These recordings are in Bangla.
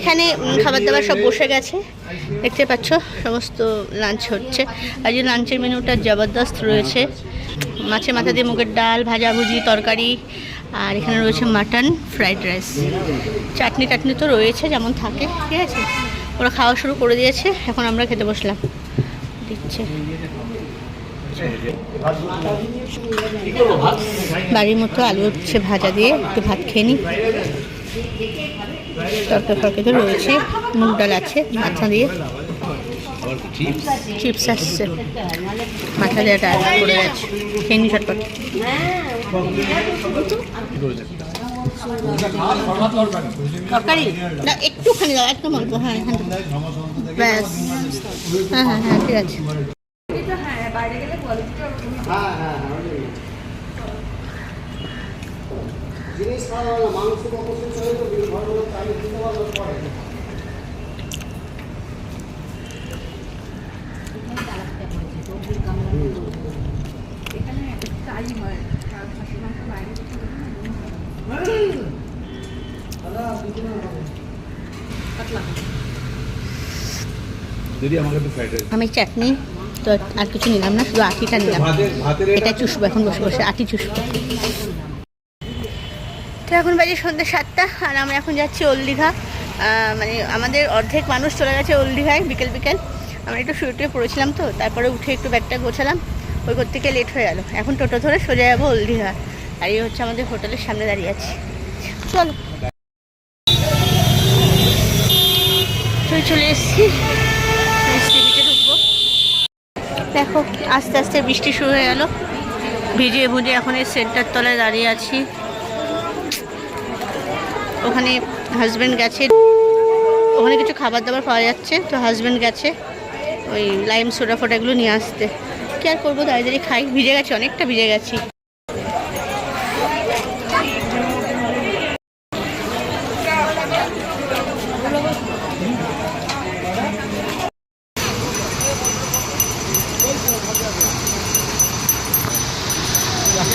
এখানে খাবার দাবার সব বসে গেছে। দেখতে পাচ্ছ, সমস্ত লাঞ্চ হচ্ছে। যে লাঞ্চের মেনুটা জবরদস্ত রয়েছে। মাছের মাথা দিয়ে মুগের ডাল, ভাজাভুজি, তরকারি, আর এখানে রয়েছে মাটন ফ্রাইড রাইস চাটনি টাটনি তো রয়েছে, যেমন থাকে, ঠিক আছে? ওরা খাওয়া শুরু করে দিয়েছে, এখন আমরা খেতে বসলাম। দিচ্ছে। বাড়ির মতো আলু হচ্ছে ভাজা দিয়ে, একটু ভাত খেয়ে নিই তরকারি ফরকারি তো রয়েছে মুগ ডাল আছে মাথা দিয়ে। চিপস আসছে। মাথা দিয়ে ডাল করে গেছে খেয়ে নি চটপট। তরকারি? না একটুখানি দাও একদম অল্প হ্যাঁ হ্যাঁ। ব্যাস। হ্যাঁ হ্যাঁ হ্যাঁ ঠিক আছে। একটু ফ্রাইড রাইস আমি চাটনি তো আর কিছু নিলাম না শুধু আটিটা নিলাম। ভাতের ভাতের এটা চুষবো এখন বসে বসে আটি চুষবো। তো এখন বাজে সন্ধ্যা সাতটা, আর আমরা এখন যাচ্ছি ওল দীঘা। মানে আমাদের অর্ধেক মানুষ চলে গেছে ওল দীঘায় বিকেল বিকেল। আমরা একটু শুয়ে পড়েছিলাম তো, তারপরে উঠে একটু ব্যাগটা গোছালাম। ওই করতে গিয়ে লেট হয়ে গেল। এখন টোটো ধরে সোজা যাব ওল দীঘা। আর এই হচ্ছে আমাদের হোটেলের সামনে দাঁড়িয়ে আছি। চলো। চলে এসেছি। দেখো, আস্তে আস্তে বৃষ্টি শুরু হয়ে গেল। ভিজিয়ে ভুজে এখন এই সেন্টার তলায় দাঁড়িয়ে আছি। ওখানে হাজব্যান্ড গেছে। ওখানে কিছু খাবার দাবার পাওয়া যাচ্ছে, তো হাজব্যান্ড গেছে ওই লাইম সোডা ফোটা এগুলো নিয়ে আসতে। কি আর করব, তাড়াতাড়ি খাই। ভিজে গেছি, অনেকটা ভিজে গেছি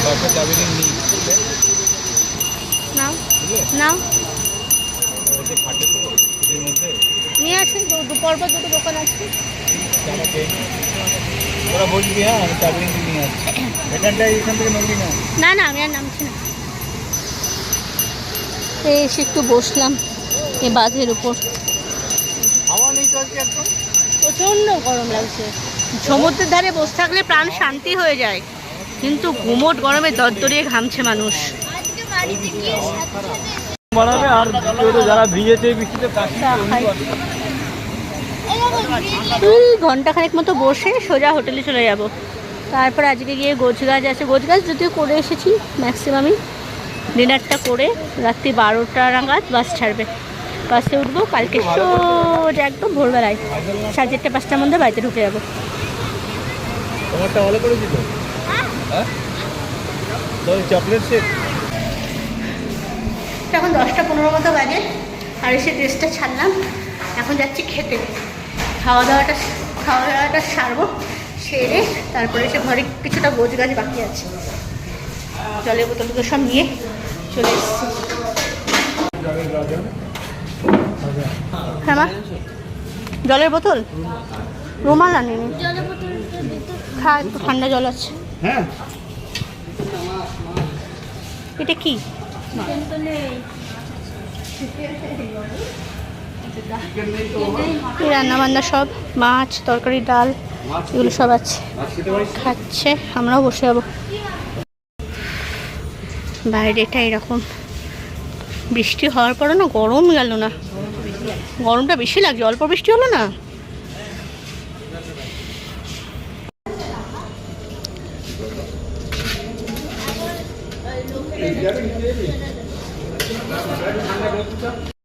বাসা যাবে নি নি নাও নাও ওতে খাটে তো এর মধ্যে নিয়ে আসুন দু- দুপুর পর দুটো দোকান আছে আমাকে তোরা বলবি হ্যাঁ আমি চাবি নিয়ে আসছি। এখানটায় এখান থেকে নদী না। না না আমি আর নামছি না। এই এসে একটু বসলাম এই বাঁধের উপর। প্রচণ্ড গরম লাগছে। সমুদ্রের ধারে বসে থাকলে প্রাণ শান্তি হয়ে যায়। কিন্তু ঘুমোট গরমে দরদরিয়ে ঘামছে মানুষ। বাড়াবে আর যারা ভিজেছে বৃষ্টিতে খাই। এই মতো বসে সোজা হোটেলে চলে যাব। তারপর আজকে গিয়ে গোছগাছ আছে। গোছগাছ যদিও করে এসেছি ম্যাক্সিমামই। ডিনারটা করে রাত্রি বারোটা নাগাদ বাস ছাড়বে। বাসে উঠবো কালকে সোজা একদম ভোরবেলায়। সাড়ে চারটে পাঁচটার মধ্যে বাড়িতে ঢুকে যাব। তোমারটা ভালো করেছিল? হ্যাঁ? চকলেট শেক এখন দশটা পনেরো মতো বাজে আর এসে ড্রেসটা ছাড়লাম। এখন যাচ্ছি খেতে। খাওয়া দাওয়াটা খাওয়া দাওয়াটা সারবো সেরে তারপরে এসে ঘরে কিছুটা গোছ গাছ বাকি আছে। জলের বোতলগুলো সব নিয়ে চলে এসেছি। হ্যাঁ মা জলের বোতল? রুমাল আনিনি। খা একটু ঠান্ডা জল আছে। হ্যাঁ। এটা কি? এই রান্না বান্না সব? মাছ, তরকারি, ডাল, এগুলো সব আছে। খাচ্ছে, আমরাও বসে যাব। বাইরেটা এরকম। বৃষ্টি হওয়ার পরে না গরম গেল না। গরমটা বেশি লাগছে, অল্প বৃষ্টি হলো না? ¿Qué? ¿Qué? ¿Qué? ¿Qué? ¿Qué?